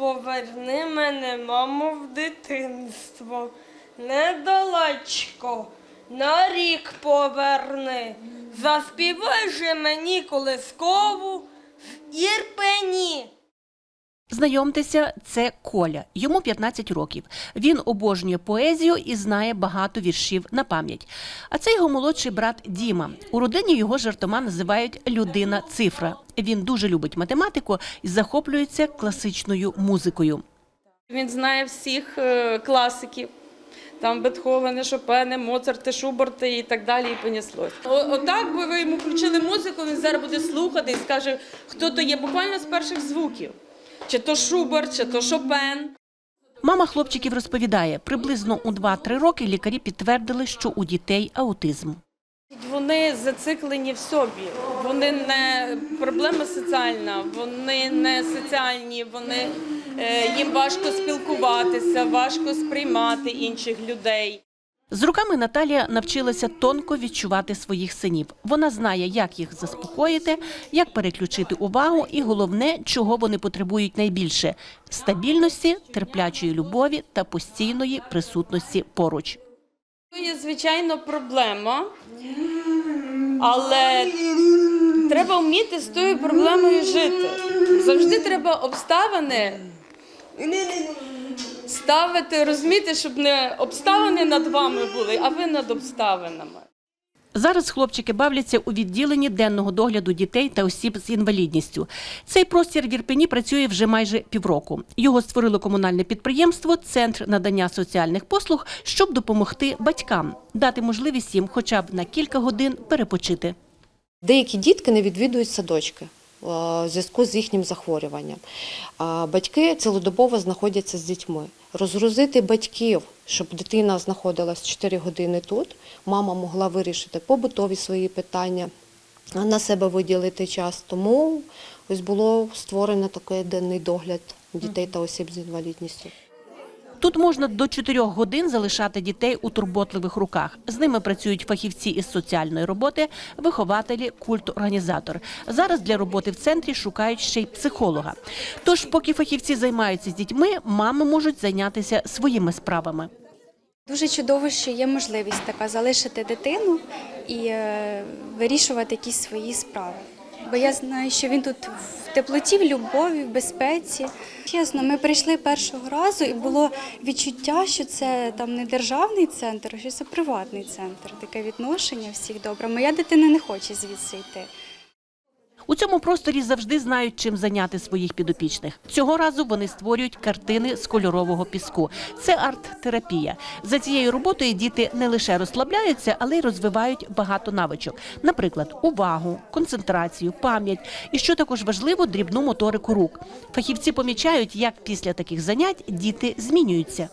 поверни мене, мамо, в дитинство. Недалечко, на рік поверни. Заспівай же мені колискову. Знайомтеся, це Коля. Йому 15 років. Він обожнює поезію і знає багато віршів на пам'ять. А це його молодший брат Діма. У родині його жартома називають людина цифра. Він дуже любить математику і захоплюється класичною музикою. Він знає всіх е, класиків. Там Бетховени, Шопени, Моцарти, Шуберти і так далі, і понеслось. О- Отак би ви йому включили музику, він зараз буде слухати і скаже, хто то є буквально з перших звуків. Чи то Шуберт, чи то Шопен. Мама хлопчиків розповідає, приблизно у 2-3 роки лікарі підтвердили, що у дітей аутизм. Вони зациклені в собі. Вони не проблема соціальна, вони не соціальні, вони е, їм важко спілкуватися, важко сприймати інших людей. З роками Наталія навчилася тонко відчувати своїх синів. Вона знає, як їх заспокоїти, як переключити увагу, і головне, чого вони потребують найбільше стабільності, терплячої любові та постійної присутності поруч. Є, звичайно, проблема, але треба вміти з тою проблемою жити. Завжди треба обставини ставити, розуміти, щоб не обставини над вами були, а ви над обставинами. Зараз хлопчики бавляться у відділенні денного догляду дітей та осіб з інвалідністю. Цей простір в Ірпені працює вже майже півроку. Його створило комунальне підприємство Центр надання соціальних послуг, щоб допомогти батькам, дати можливість їм хоча б на кілька годин перепочити. Деякі дітки не відвідують садочки в зв'язку з їхнім захворюванням. Батьки цілодобово знаходяться з дітьми. Розгрузити батьків, щоб дитина знаходилась 4 години тут, мама могла вирішити побутові свої питання, на себе виділити час. Тому ось було створено такий денний догляд дітей та осіб з інвалідністю. Тут можна до 4 годин залишати дітей у турботливих руках. З ними працюють фахівці із соціальної роботи, вихователі, культ-організатор. Зараз для роботи в центрі шукають ще й психолога. Тож, поки фахівці займаються з дітьми, мами можуть зайнятися своїми справами. Дуже чудово, що є можливість така залишити дитину і е, вирішувати якісь свої справи. Бо я знаю, що він тут в теплоті, в любові, в безпеці. Чесно, ми прийшли першого разу, і було відчуття, що це там не державний центр, а що це приватний центр. Таке відношення всіх добре. Моя дитина не хоче звідси йти. У цьому просторі завжди знають, чим зайняти своїх підопічних. Цього разу вони створюють картини з кольорового піску. Це арт-терапія. За цією роботою діти не лише розслабляються, але й розвивають багато навичок. Наприклад, увагу, концентрацію, пам'ять і що також важливо, дрібну моторику рук. Фахівці помічають, як після таких занять діти змінюються.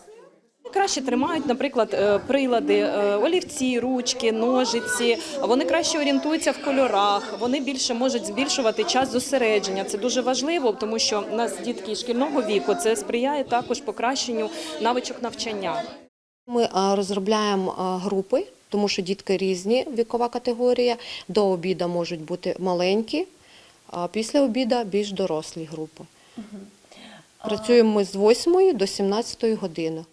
Краще тримають, наприклад, е, прилади, е, олівці, ручки, ножиці. Вони краще орієнтуються в кольорах. Вони більше можуть збільшувати час зосередження. Це дуже важливо, тому що у нас дітки шкільного віку це сприяє також покращенню навичок навчання. Ми розробляємо групи, тому що дітки різні, вікова категорія. До обіду можуть бути маленькі, а після обіду більш дорослі групи. Працюємо ми з 8 до 17 години.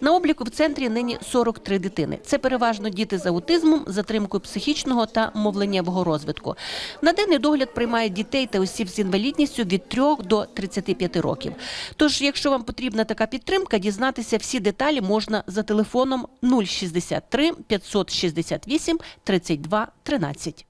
На обліку в центрі нині 43 дитини. Це переважно діти з аутизмом, затримкою психічного та мовленнєвого розвитку. На денний догляд приймають дітей та осіб з інвалідністю від 3 до 35 років. Тож, якщо вам потрібна така підтримка, дізнатися всі деталі можна за телефоном 063 568 32 13.